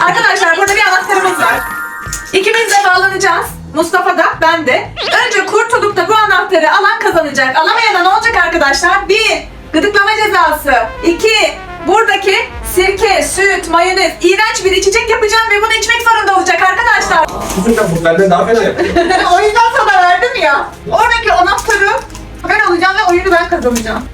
Arkadaşlar burada bir anahtarımız var. İkimiz de bağlanacağız. Mustafa da ben de. Önce kurtulup da bu anahtarı alan kazanacak. Alamayana ne olacak arkadaşlar? Bir, gıdıklama cezası. İki, buradaki sirke, süt, mayonez, iğrenç bir içecek yapacağım ve bunu içmek zorunda olacak arkadaşlar. Kuzum ben bu benden daha fena yapıyor. o yüzden sana verdim ya. Oradaki anahtarı ben alacağım ve oyunu ben kazanacağım.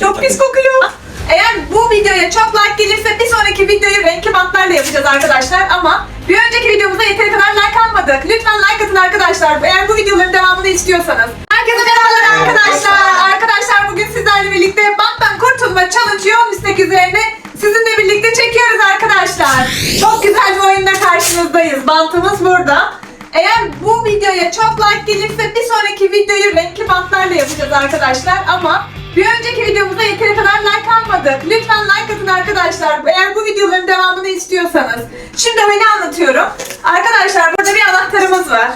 Çok pis kokuyor. Eğer bu videoya çok like gelirse bir sonraki videoyu renkli bantlarla yapacağız arkadaşlar ama bir önceki videomuza yeteri kadar like almadık. Lütfen like atın arkadaşlar eğer bu videoların devamını istiyorsanız. Herkese merhabalar arkadaşlar. Arkadaşlar bugün sizlerle birlikte banttan kurtulma challenge yoğun istek üzerine sizinle birlikte çekiyoruz arkadaşlar. Çok güzel bir oyunda karşınızdayız. Bantımız burada. Eğer bu videoya çok like gelirse bir sonraki videoyu renkli bantlarla yapacağız arkadaşlar ama bir önceki videomuza yeteri kadar like almadık. Lütfen like atın arkadaşlar. Eğer bu videoların devamını istiyorsanız. Şimdi oyunu anlatıyorum. Arkadaşlar burada bir anahtarımız var.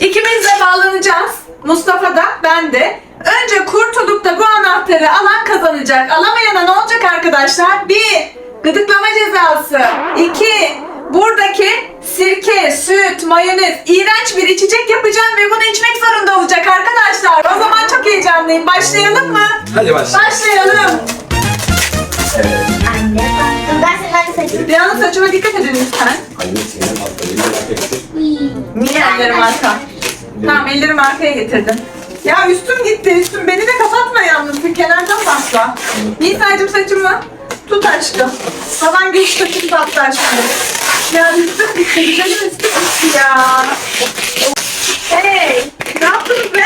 İkimiz de bağlanacağız. Mustafa da ben de. Önce kurtulup da bu anahtarı alan kazanacak. Alamayana ne olacak arkadaşlar? Bir, gıdıklama cezası. İki, buradaki sirke, süt, mayonez, iğrenç bir içecek yapacağım ve bunu içmek zorunda olacak arkadaşlar. Heyecanlıyım. Başlayalım mı? Hadi başla. Başlayalım. Anne baktım. Ben senin saçını Yalnız saçıma dikkat edin lütfen. Anne senin atlarını merak ettim. Niye ellerim arka? Tamam ellerimi arkaya getirdim. Ya üstüm gitti üstüm. Beni de kapatma yalnız. Bir kenardan basla. Nisa'cığım saçımı tut aşkım. Baban geç saçını battı aşkım. Ya üstüm gitti. Güzelim üstüm gitti ya. Hey! Ne yaptınız be?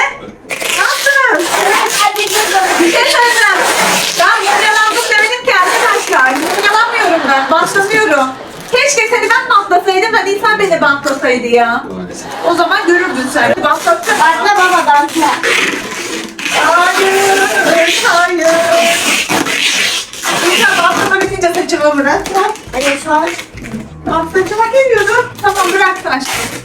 Ne yaptınız? Ben mumyalandım demedim ki arkadaşlar. Mumyalanmıyorum ben. Bantlamıyorum. Keşke seni ben bantlasaydım da Nisa beni bantlasaydı ya. O zaman görürdün sen. Bantlattın. Bakla baba bantla. Hayır, hayır. Nisa bantlama bitince saçımı bırak. Anne şu an Bak saçıma geliyordu. Tamam bırak aşkım.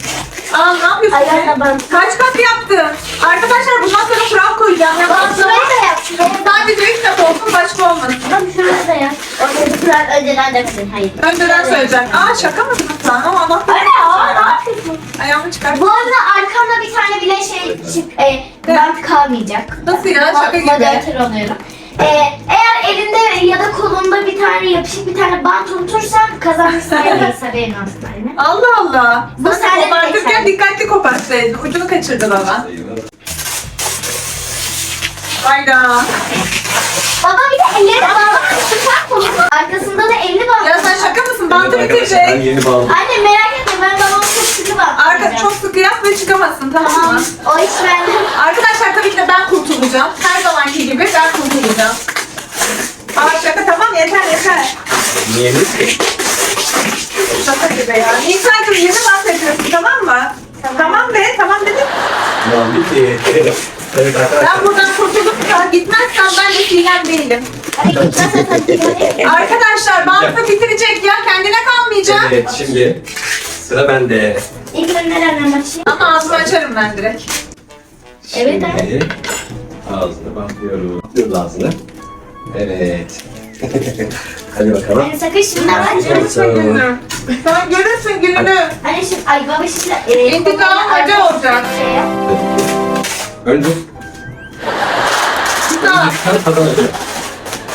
Aa ne yapıyorsun? Ayağına bant. Kaç kat yaptın? Arkadaşlar bundan sonra kural koyacağım. Ya Bak şurayı da yap. Sadece üç kat olsun başka olmasın. Bak şurayı da yap. Orada bir kural önceden döksün. Hayır. Önceden söyleyeceğim. Aa şaka mı sen? Ama. Anne aa ne yapıyorsun? Ayağımı çıkar. Bu arada arkamda bir tane bile şey çık, e, bant kalmayacak. Nasıl ya? Şaka gibi. Moderatör oluyorum. E, eğer elinde ya da kolunda bir tane yapışık bir tane bant unutursan kazanırsın en olsun anne. Allah Allah. Bu Sen kopartırken dikkatli kopartsaydın. Ucunu kaçırdı baba. Hayda. Baba bir de elleri bağlamak. Arkasında da elli bağlı. Ya sen şaka mısın? Bantı arkadaşlar, Ben yeni bağladım. Anne merak etme ben babamı çok sıkı bant. Arka çok sıkı yap ve çıkamazsın tamam Tamam. mı? O iş bende. Arkadaşlar tabii ki de ben kurtulacağım. Her zamanki gibi ben kurtulacağım. Aa şaka tamam yeter yeter. Niye ne? Şaka gibi ya. Nisa'cığım yeni bahsediyorsun tamam mı? Tamam. Tamam be tamam dedim. Tamam bitti. Evet. Ben buradan kurtulup da gitmezsem ben de Sinem değilim. Gitmezsen. Arkadaşlar bantı bitirecek ya kendine kalmayacak. Evet şimdi sıra bende. İlk ben nereden başlayayım? Ama ağzımı açarım ben direkt. Evet, Şimdi ağzını bakıyorum. Bakıyoruz ağzını. Evet. Hadi bakalım. Anne sakın Hadi açma. Görürsün gününü. Sen görürsün gününü. Anne şimdi ay baba şimdi e, İntikam acı olacak. Şey Önce Nisa sen kazanacak.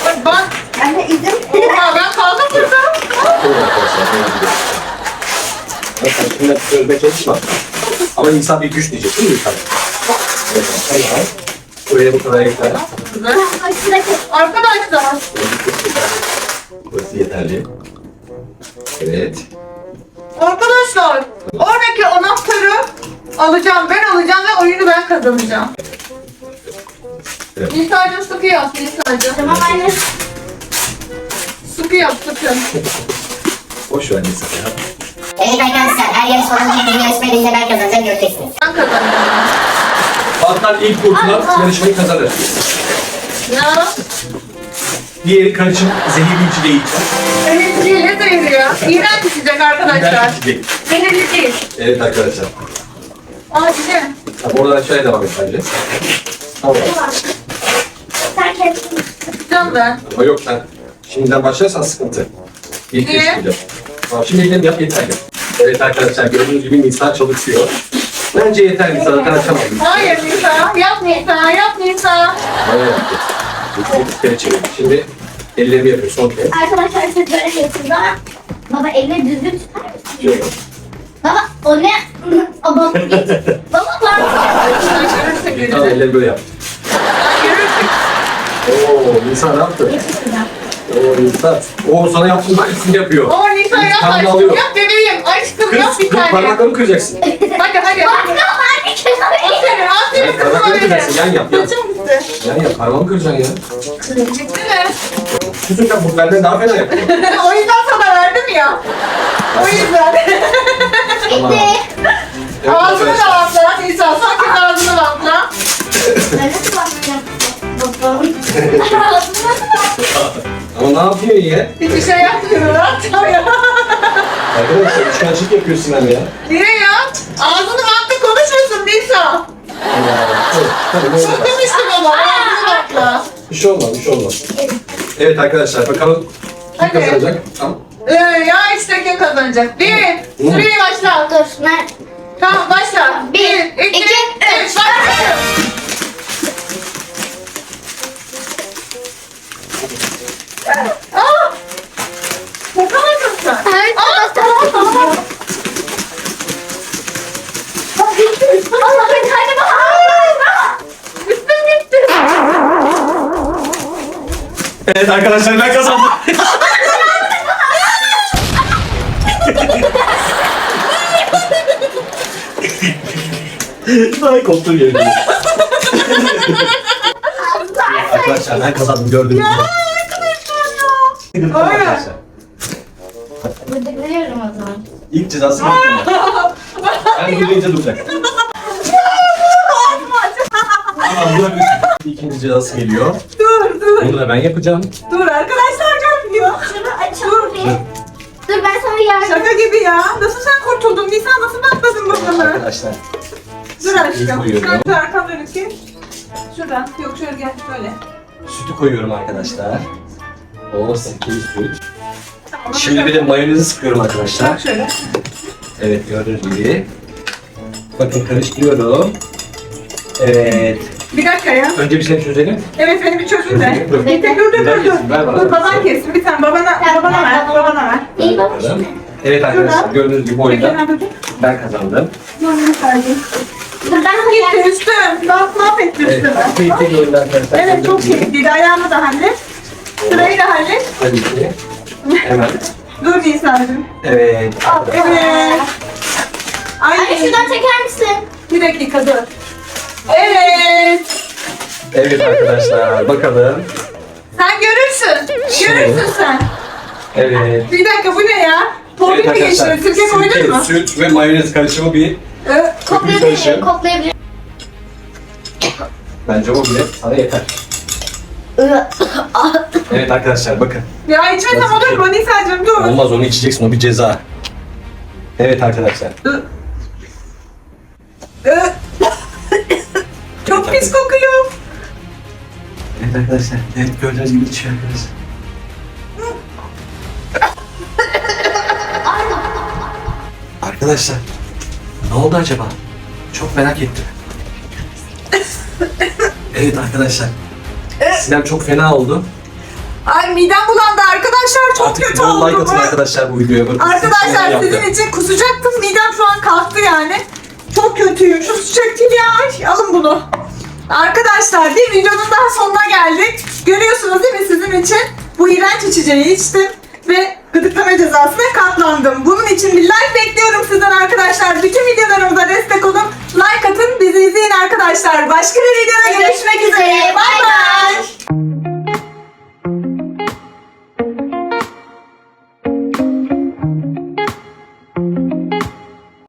bak bak. Anne izin. Oha ben kaldım burada. Bakın şimdi sözde çalışma. Ama insan bir güç diyecek değil mi insan? Evet, tamam. Buraya bu kadar yeter. Arkadaşlar Burası yeterli. Evet. Arkadaşlar oradaki anahtarı alacağım ben alacağım ve oyunu ben kazanacağım. Evet. Nisa'cığım sıkı yap Nisa'cığım. Tamam anne. Sıkı yap sıkı. Boş ver insan ya. Evet arkadaşlar her yarış olan bir dünya yarışmayı ben kazanacağım göreceksiniz. Ben kazanacağım. Banttan ilk kurtulan yarışmayı kazanır. Ya Diğeri karışım zehirli değil. zehirli ne zehri ya? İğrenç içecek arkadaşlar. Ben değil. Zehirli değil. Evet arkadaşlar. Aa ne? Tamam, oradan aşağıya devam et bence. Tamam. Sen kes. Sıkacağım ben. Ama yok sen Şimdiden başlarsan sıkıntı. İlk Niye? kez video. Tamam şimdi ellerini yap yeter ki. Evet arkadaşlar gördüğünüz gibi Nisa çalışıyor. Bence yeter Nisa zaten açamadım. Hayır Nisa. Yap Nisa. Yap Nisa. Bana yaptı. Bir kere. Şimdi ellerimi yapıyor son kez. Arkadaşlar siz böyle yapıyorsunuz ama baba elini düzgün tutar mısın? Şöyle. Baba o ne? O baba Baba. Görürsün Tamam elleri böyle yap. Oo Nisa ne yaptı? Oo Nisa. Oo sana yaptım ben üstünü yapıyor. Oo Nisa yap Tamam, aşkım. alıyorum. Yap bebeğim. Aşkım yap Kız, bir kız tane. parmaklarını kıracaksın. Hadi hadi. Bak ne var bir kere Aferin. Aferin kızıma parmaklarını benim. kıracaksın. Yan yap yan. Saçım gitti. Yan yap parmağımı kıracaksın ya. Gitti mi? Küçükken bu benden daha fena yapıyor. o yüzden sana verdim ya. O yüzden. Tamam. Evet, ağzını da bantla. Son kez ağzını bantla. Ama ne yapıyor ya? Hiçbir şey yapmıyorum. Rahatım ya. Arkadaşlar üçkaçlık yapıyor Sinem ya. Niye ya? Ağzını bantla konuşuyorsun Nisa. Tabii ne olmaz. Konuşmuştum ama. Ağzını bantla. Bir şey olmaz, bir şey olmaz. Evet arkadaşlar bakalım kim Hadi. kazanacak? Tamam. Ee, ya işte kim kazanacak? Bir. Süreyi başla. Dur. Ben Tamam başla. Bir, iki, iki, üç. Başla. Aa! Yapamadın sen. Evet, Aa, tamam, tamam, tamam. Allah beni hadi bak. Üstüm gitti. Evet arkadaşlar ben kazandım. Ay koptum yemin Arkadaşlar ben kazandım gördünüz mü? Aynen. Arkadaşlar. Bıdıklıyorum o zaman. İlk cezası ben Ben gülünce duracak. Tamam dur. İkinci cezası geliyor. Dur dur. Bunu da ben yapacağım. Dur arkadaşlar gelmiyor. Şunu açalım bir. Dur ben sana yardım Şaka gibi ya. Nasıl sen kurtuldun? Nisan nasıl patladın bakalım? Arkadaşlar. Dur aşkım. koyuyorum. Sen de arkamda dönük Şuradan. Yok şöyle gel. Böyle. Sütü koyuyorum arkadaşlar. O sirkeli süt. Tamam, Şimdi bir de mayonezi sıkıyorum arkadaşlar. Bak şöyle. Evet gördüğünüz gibi. Bakın karıştırıyorum. Evet. Bir dakika ya. Önce bir şey çözelim. Evet beni bir çözün de. Dur. Bekle dur dur dur dur. Ver, bana. Dur baban kessin. Bir tane babana, babana ver. babana. Ver. İyi şimdi. Evet arkadaşlar gördüğünüz gibi bu oyunda ben dur. ben kazandım. Dur ben sana yardım Gitti üstüm. Bak mahvetti Evet. üstümü. Keyifli oyunda arkadaşlar. Evet çok keyifliydi. Ayağımı da hallet. Sırayı da hallet. Tabii ki. Hemen. Dur Nisa'cığım. Evet. Evet. Ay, Anne şuradan çeker misin? Bir dakika dur. Evet. Evet arkadaşlar bakalım. Sen görürsün. Görürsün sen. Evet. Bir dakika bu ne ya? Torpil Evet mi geçiyor? Sirke koydun mu? süt ve mayonez karışımı bir Ee, Koklayabilirim, koklayabilirim. Bence o bile sana yeter. Evet arkadaşlar bakın. Ya içmesem olur mu Nisa'cığım dur. Olmaz onu içeceksin o bir ceza. Evet arkadaşlar. Ee, Çok pis kokuyor. Evet arkadaşlar. Evet gördüğünüz gibi içiyor arkadaşlar. Arkadaşlar ne oldu acaba? Çok merak ettim. Evet arkadaşlar. Sinem çok fena oldu. Ay midem bulandı arkadaşlar çok Artık kötü oldu like atın bu. arkadaşlar bu videoya. Bakın, Arkadaşlar yaptı. sizin için kusacaktım midem şu an kalktı yani. Çok kötüyüm şu sıcak değil ya Ay, alın bunu. Arkadaşlar bir videonun daha sonuna geldik. Görüyorsunuz değil mi sizin için bu iğrenç içeceği içtim ve gıdıklama cezasına katlandım. Bunun için bir like bekliyorum sizden arkadaşlar. Bütün arkadaşlar. Başka bir videoda görüşmek üzere. Bye